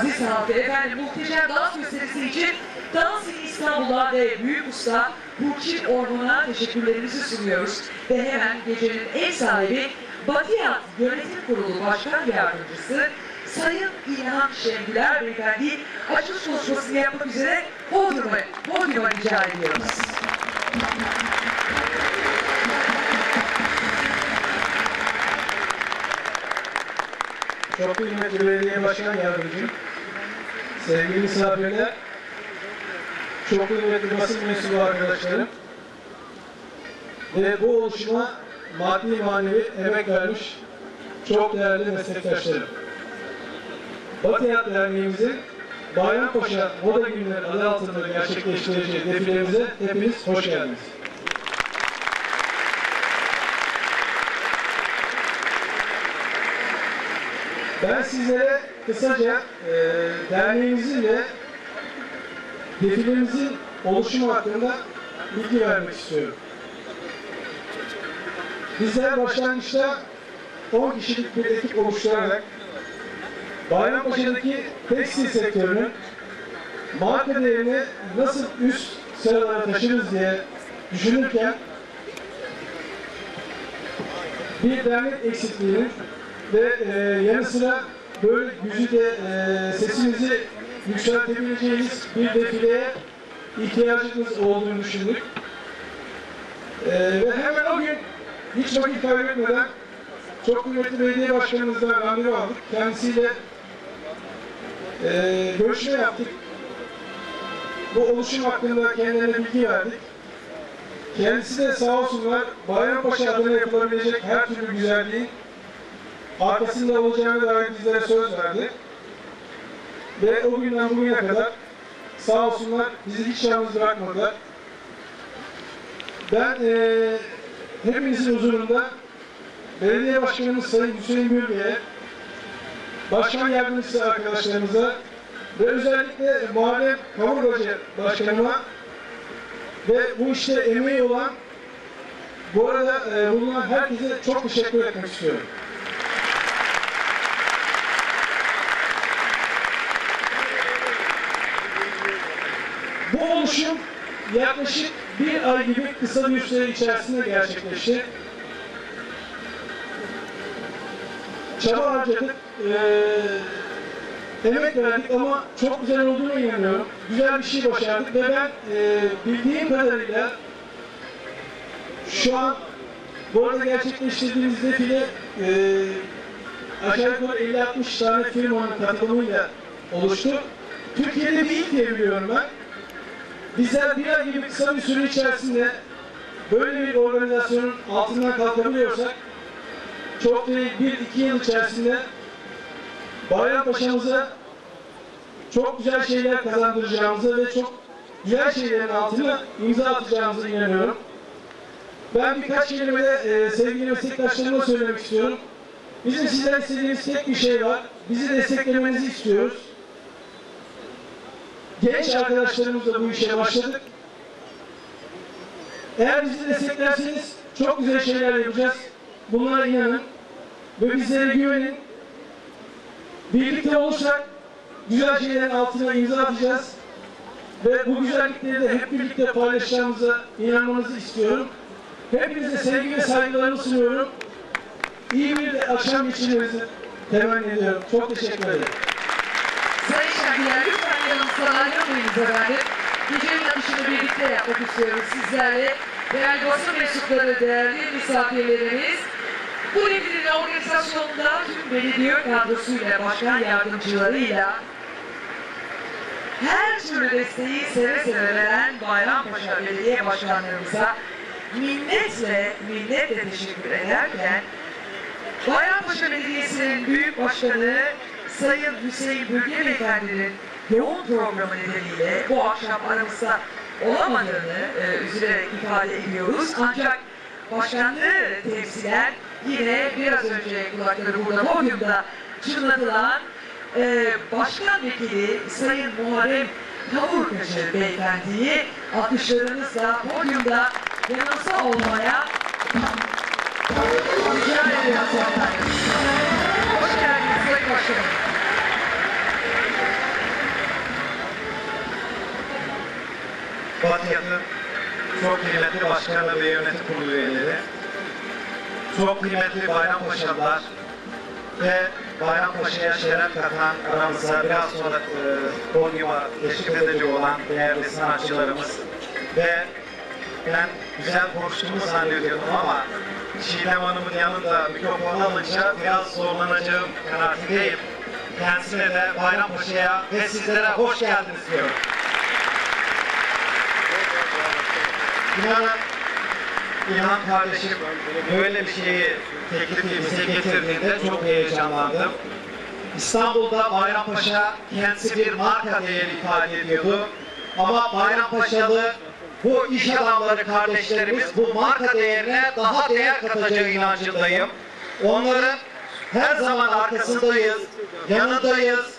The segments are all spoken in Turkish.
Aziz sanatı efendim muhteşem dans gösterisi için Dans İstanbul'a ve Büyük Usta Burçin Orman'a teşekkürlerimizi sunuyoruz. Ve hemen gecenin ev sahibi Batiyat Yönetim Kurulu Başkan Yardımcısı Sayın İlhan Şengüler Beyefendi açılış konuşmasını yapmak üzere podyuma, podyuma rica ediyoruz. Çok kıymetli belediye başkan yardımcım, sevgili misafirler, çok kıymetli basın mensubu arkadaşlarım ve bu oluşuma maddi manevi emek vermiş çok değerli meslektaşlarım. Batıyat Derneğimizin Bayrampaşa Moda Günleri adı altında gerçekleştireceği defilemize hepiniz hoş geldiniz. Ben sizlere kısaca e, derneğimizin ve defilemizin oluşumu hakkında bilgi vermek istiyorum. Bizler başlangıçta 10 kişilik bir ekip oluşturarak Bayrampaşa'daki tekstil sektörünün marka değerini nasıl üst sıralara taşırız diye düşünürken bir dernek eksikliğinin ve e, yanı sıra böyle güzide e, sesimizi yükseltebileceğimiz bir defileye ihtiyacımız olduğunu düşündük. E, ve hemen o gün hiç vakit kaybetmeden çok kıymetli belediye başkanımızdan randevu aldık. Kendisiyle e, görüşme yaptık. Bu oluşum hakkında kendilerine bilgi verdik. Kendisi de sağ olsunlar Bayrampaşa adına yapılabilecek her türlü güzelliğin arkasında olacağına dair bizlere söz verdi. Ve o günden bugüne kadar sağ olsunlar bizi hiç yalnız bırakmadılar. Ben eee hepinizin huzurunda Belediye Başkanımız Sayın Hüseyin Gülge'ye, Başkan Yardımcısı arkadaşlarımıza ve özellikle Muharrem Kavurgacı Başkanıma ve bu işte emeği olan bu arada e, bulunan herkese çok teşekkür etmek istiyorum. Bu oluşum yaklaşık bir ay gibi kısa bir süre içerisinde gerçekleşti. Çaba harcadık, eee emek verdik ama çok güzel olduğuna inanıyorum. Güzel bir şey başardık ve ben eee, bildiğim kadarıyla şu an bu arada gerçekleştirdiğimiz defile eee aşağı yukarı 50-60 tane firmanın katılımıyla oluştu. Türkiye'de bir ilk diye biliyorum ben. Bizler bir ay gibi kısa bir süre içerisinde böyle bir organizasyonun altından kalkabiliyorsak çok değil bir iki yıl içerisinde Bayrampaşa'mıza çok güzel şeyler kazandıracağımıza ve çok güzel şeylerin altına imza atacağımıza inanıyorum. Ben birkaç kelime de e, sevgili meslektaşlarıma söylemek istiyorum. Bizim sizden istediğimiz tek bir şey var. Bizi desteklemenizi istiyoruz. Genç arkadaşlarımızla bu işe başladık. Eğer bizi desteklerseniz çok güzel şeyler yapacağız. Bunlara inanın ve bizlere güvenin. Birlikte olursak güzel şeylerin altına imza atacağız. Ve bu güzellikleri de hep birlikte paylaşacağımıza inanmanızı istiyorum. Hepinize sevgi ve saygılarımı sunuyorum. İyi bir akşam geçirmenizi temenni ediyorum. Çok teşekkür ederim. Sayın Şengüler yanınızdan ayrılmayınız efendim. Gecenin akışını birlikte yapmak istiyoruz sizlerle. Değerli basın mensupları, değerli misafirlerimiz. Bu evinin organizasyonunda tüm belediye kadrosuyla, başkan yardımcılarıyla her türlü desteği seve seve veren Bayrampaşa Belediye Başkanlarımıza minnetle, minnetle teşekkür ederken Bayrampaşa Belediyesi'nin büyük başkanı Sayın Hüseyin Bülge Beyefendi'nin yoğun programı nedeniyle bu akşam aramızda olamadığını e, üzülerek ifade ediyoruz. Ancak başkanlığı temsilen yine biraz önce kulakları burada podyumda çınlatılan e, başkan vekili Sayın Muharrem Kavurkacı Beyefendi'yi alkışlarınızla podyumda yanınızda olmaya rica ediyoruz efendim. Hoş geldiniz Sayın Başkanım. Çok kıymetli başkanı ve yönetim kurulu üyeleri, çok kıymetli Bayrampaşalılar ve Bayrampaşa'ya şeref katan aramıza biraz sonra e, podyuma edici olan değerli sanatçılarımız ve ben güzel konuştuğumu zannediyordum ama Çiğdem Hanım'ın yanında mikrofonu alınca biraz zorlanacağım kanaatindeyim. Kendisine de Bayrampaşa'ya ve sizlere hoş geldiniz diyorum. İnanın, İlhan kardeşim böyle bir şeyi teklifimize getirdiğinde çok heyecanlandım. İstanbul'da Bayrampaşa kendisi bir marka değeri ifade ediyordu. Ama Bayrampaşalı bu iş adamları kardeşlerimiz bu marka değerine daha değer katacağı inancındayım. Onların her zaman arkasındayız, yanındayız,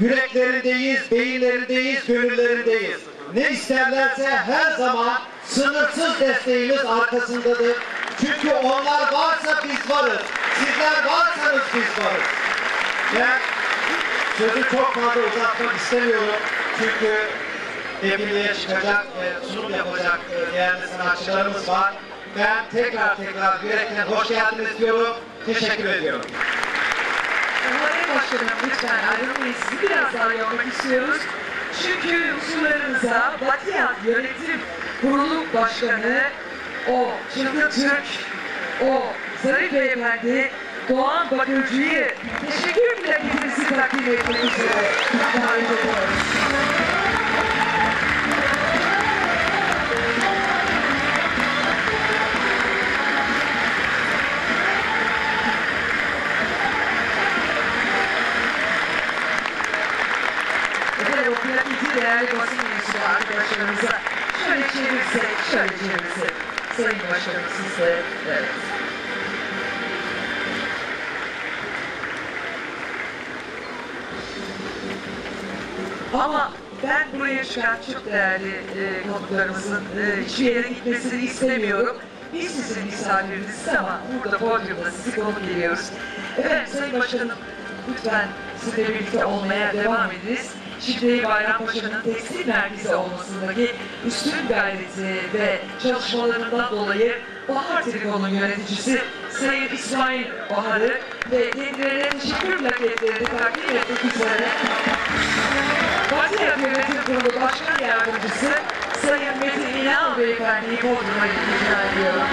yüreklerindeyiz, beyinlerindeyiz, gönüllerindeyiz. Ne isterlerse her zaman sınırsız desteğimiz arkasındadır. Çünkü onlar varsa biz varız. Sizler varsanız biz varız. Ben sözü çok fazla uzatmak istemiyorum. Çünkü devreye çıkacak ve sunum yapacak e, değerli sanatçılarımız var. Ben tekrar tekrar yürekten hoş geldiniz diyorum. Teşekkür ediyorum. Muharrem Başkanım lütfen ayrılmayın. Sizi biraz daha yormak istiyoruz. Çünkü huzurlarınıza Batiyat Yönetim Kurulu Başkanı, o Çılgın Türk, o Zarif Beyefendi, Doğan Bakırcı'yı teşekkür plaketinizi takdim etmek üzere çıkan çok değerli e, konuklarımızın e, hiçbir yere gitmesini istemiyorum. Biz sizin misafiriniziz ama burada podyumda sizi konuk ediyoruz. Efendim Sayın Başkanım lütfen sizinle birlikte olmaya devam ediniz. Şimdi Bayrampaşa'nın tekstil merkezi olmasındaki üstün gayreti ve çalışmalarından dolayı Bahar Telekom'un yöneticisi Sayın İsmail Bahar'ı ve kendilerine teşekkür plaketlerini takdim etmek üzere Batı Yönetim Kurulu Başkan Yardımcısı Sayın Metin İnal Beyefendi'yi Bodrum'a rica ediyorum.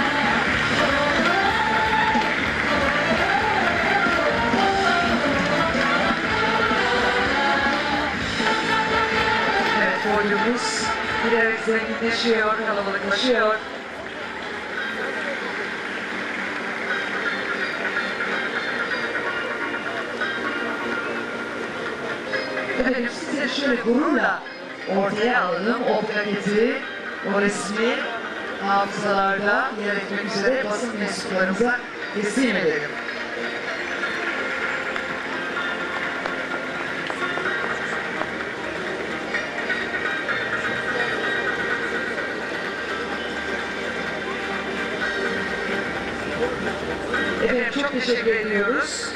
Evet, podyumumuz giderek zenginleşiyor, kalabalıklaşıyor. Efendim size şöyle gururla ortaya alalım o plaketi, o resmi hafızalarda yer etmek üzere basın mensuplarımıza teslim edelim. Efendim çok teşekkür ediyoruz.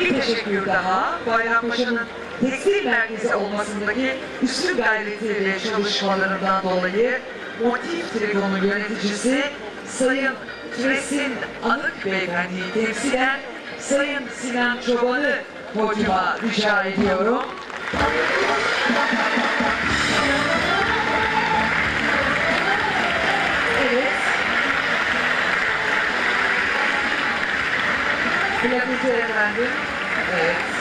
Bir teşekkür daha Bayrampaşa'nın tekstil merkezi olmasındaki üstün gayreti ve çalışmalarından dolayı Motif Trigon'un yöneticisi Sayın Tresin Anık Beyefendi'yi temsilen Sayın Sinan Çoban'ı podyuma rica ediyorum. Evet. Plaketi efendim. Evet.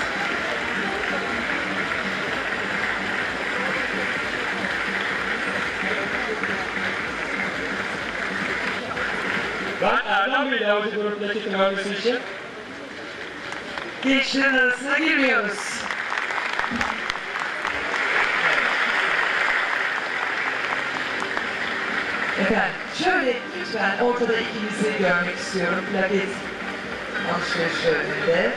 Ben Erdem Bey'le Havacı Grup plaketi vermesi için Gençlerin arasına girmiyoruz. Efendim şöyle lütfen ortada ikinizi görmek istiyorum. Plaket alışverişlerinde.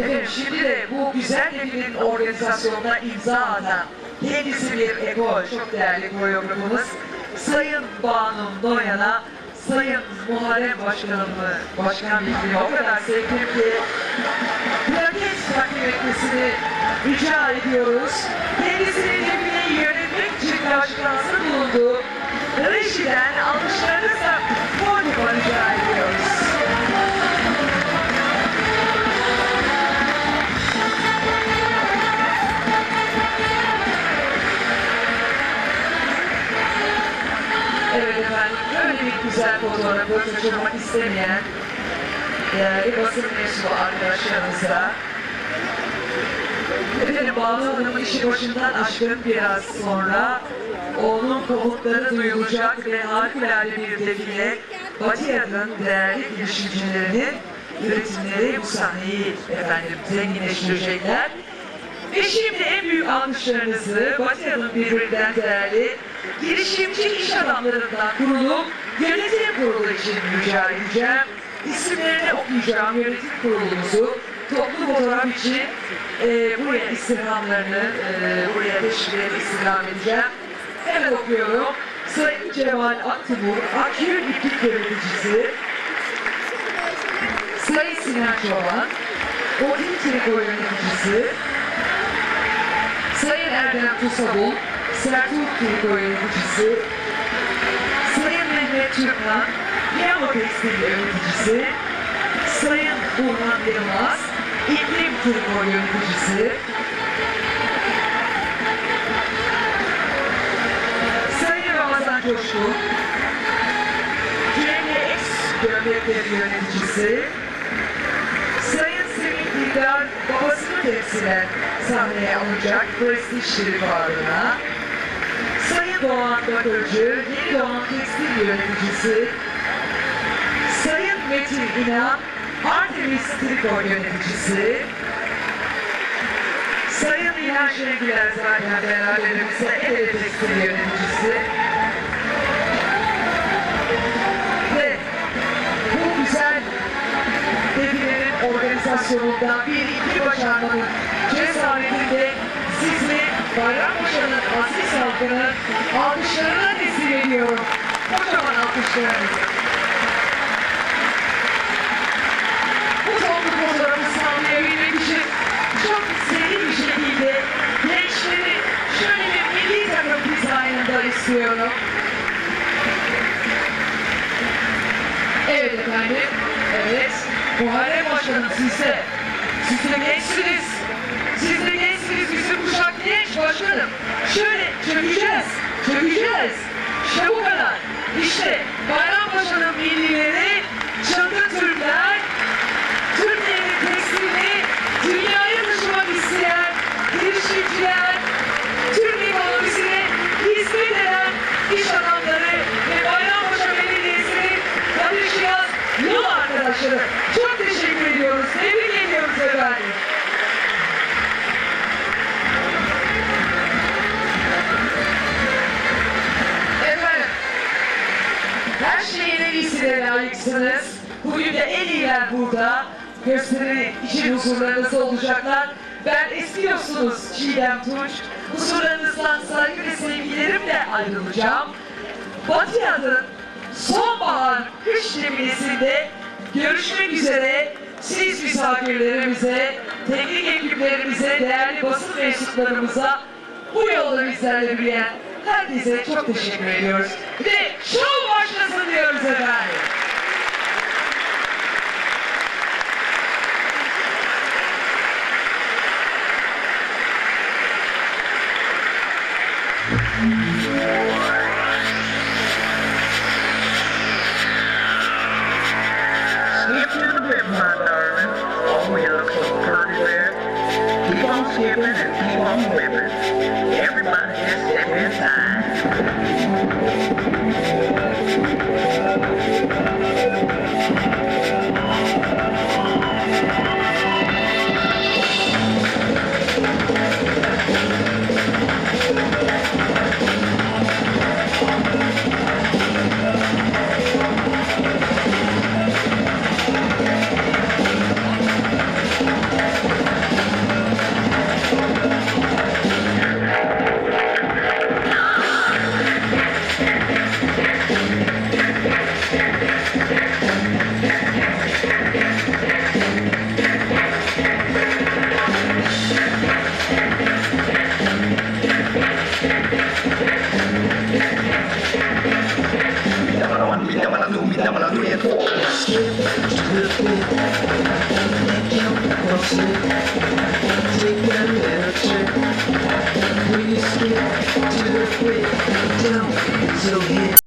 Efendim şimdi de bu güzel defilin organizasyonuna imza atan kendisi bir ekol, çok değerli koreografımız Sayın Banu Noyan'a Sayın Muharrem Başkanımı, Başkan Vekili o kadar sevdim ki takdim etmesini rica ediyoruz. Kendisinin cebine yönetmek için karşılansın bulunduğu rejiden alkışlarınızla bir güzel fotoğrafı kaçırmak istemeyen değerli basın mensubu arkadaşlarımıza Efendim Banu Hanım'ın işi başından aşkın biraz sonra onun komutları duyulacak ve harikulade bir defile Batıya'nın değerli girişimcilerinin üretimleri bu sahneyi efendim zenginleştirecekler. Ve şimdi en büyük alkışlarınızı Batya'nın birbirinden değerli girişimci iş adamlarından kurulu yönetim kurulu için rica edeceğim. İsimlerini okuyacağım yönetim kurulumuzu toplu fotoğraf için e, buraya istirhamlarını e, buraya teşvikleri istirham edeceğim. Hemen okuyorum. Sayın Cemal Aktimur, Akgül İplik Yöneticisi, Sayın Sinan Çoban, Odin Triko Yöneticisi, Sayın Erdem Tusabul, Sertuğ Triko Yöneticisi, Mehmet Türkmen, Piyano Tekstil Yöneticisi, Sayın Burhan Yılmaz, İklim Triko Yöneticisi, Sayın Ramazan Coşkun, GMX Gömlekleri Yöneticisi, Sayın Semih Dildar babasını temsilen sahneye alacak prestij şerif adına. Doğan Bakırcı, Yeni Doğan Tekstil Yöneticisi. Sayın Metin İnan, Artemis Triko Yöneticisi. Sayın İlhan Şengüler zaten beraberimizde El Ele Tekstil Yöneticisi. Organizasyonunda bir iki başarmanın cesaretinde sizi Bayrampaşa'nın aziz halkının alkışlarına teslim ediyorum. Kocaman alkışlarınızı. Bu toplu fotoğrafı sağlayabilmek için çok seri bir şekilde gençleri şöyle bir milli takım dizaynında istiyorum. Evet efendim. Evet. Muharrem Başkanım siz de. Siz de gençsiniz. Başkanım. Şöyle çökeceğiz. Çökeceğiz. İşte bu kadar. İşte Bayrampaşa'nın millileri, çılgın Türkler, layıksınız. Bugün de en iyiler burada. Gösteri için huzurlarınızda olacaklar. Ben eski dostunuz Çiğdem Tunç. Huzurlarınızdan saygı ve sevgilerimle ayrılacağım. Batı'nın sonbahar kış definesinde görüşmek üzere siz misafirlerimize, teknik ekiplerimize, değerli basın mensuplarımıza bu yolda bizlerle yürüyen herkese çok teşekkür ediyoruz. Ve şov başlasın diyoruz efendim. Everybody just step inside.